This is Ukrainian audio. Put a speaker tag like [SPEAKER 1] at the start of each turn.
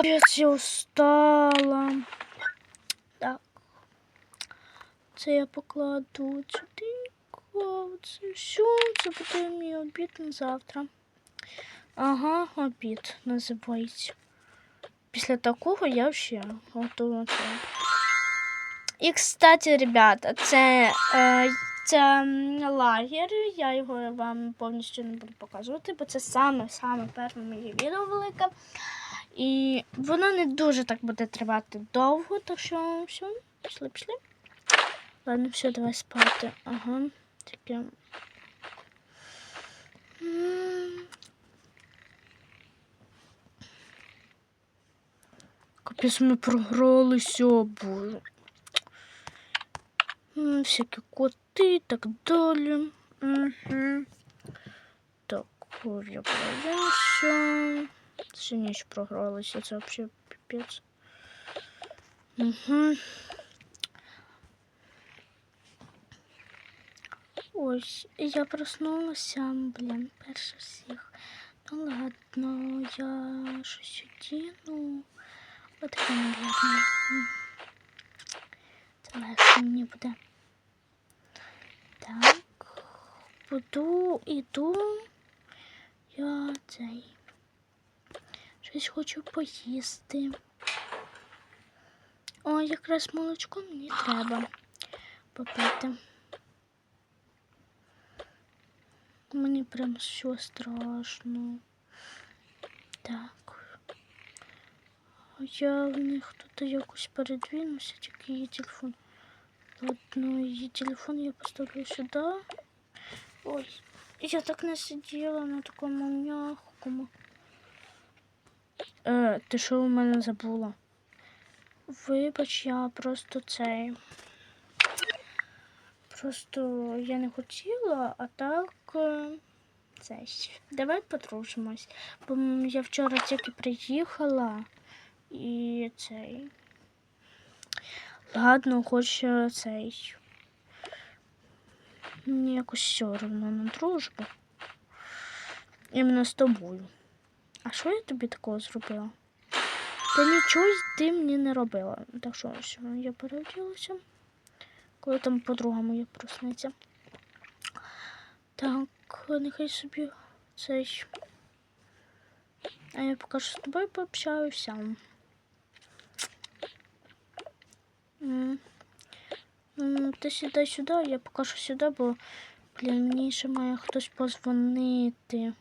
[SPEAKER 1] Капець, я устала. Так. Це я покладу сюди. Це все, це буде мій обід на завтра. Ага, обід називається. Після такого я ще готова. І, кстати, ребята, це, е, це лагер. Я його вам повністю не буду показувати, бо це саме-саме перше моє відео велике. І воно не дуже так буде тривати довго, так що все, пішли, пішли. Ладно, все, давай спати. Ага, таке. Капець ми програлися, боже. Всякі коти і так далі. Угу. Так, я боюся. Ще ніч програлися, це взагалі піпець. Угу. Ось, я проснулася, блін, перше всіх. Ну ладно, я щось одіну. От таке наверное. Це легше мені буде. Так. Буду, іду. Я цей. Щось хочу поїсти. О, якраз молочко мені треба попити. Мені прям все страшно. Так. Я в них тут якось передвинуся, тільки її телефон. Ладно, її телефон я поставлю сюди. Ой, я так не сиділа на такому м'якому. Е, ти що у мене забула? Вибач, я просто цей. Просто я не хотіла, а так е, цей. Давай подружимось. Бо я вчора тільки приїхала і цей. Ладно, хоч е, цей. Мені якось все одно на дружбу. Іменно з тобою. А що я тобі такого зробила? Та нічого ти мені не робила. Так що все, я переоділася. Коли там подруга моя проснеться. Так, нехай собі цей. А я поки що з тобою пообщаюся. М, Ти сідай сюди, я поки що сюди, бо блін, мені ще має хтось позвонити.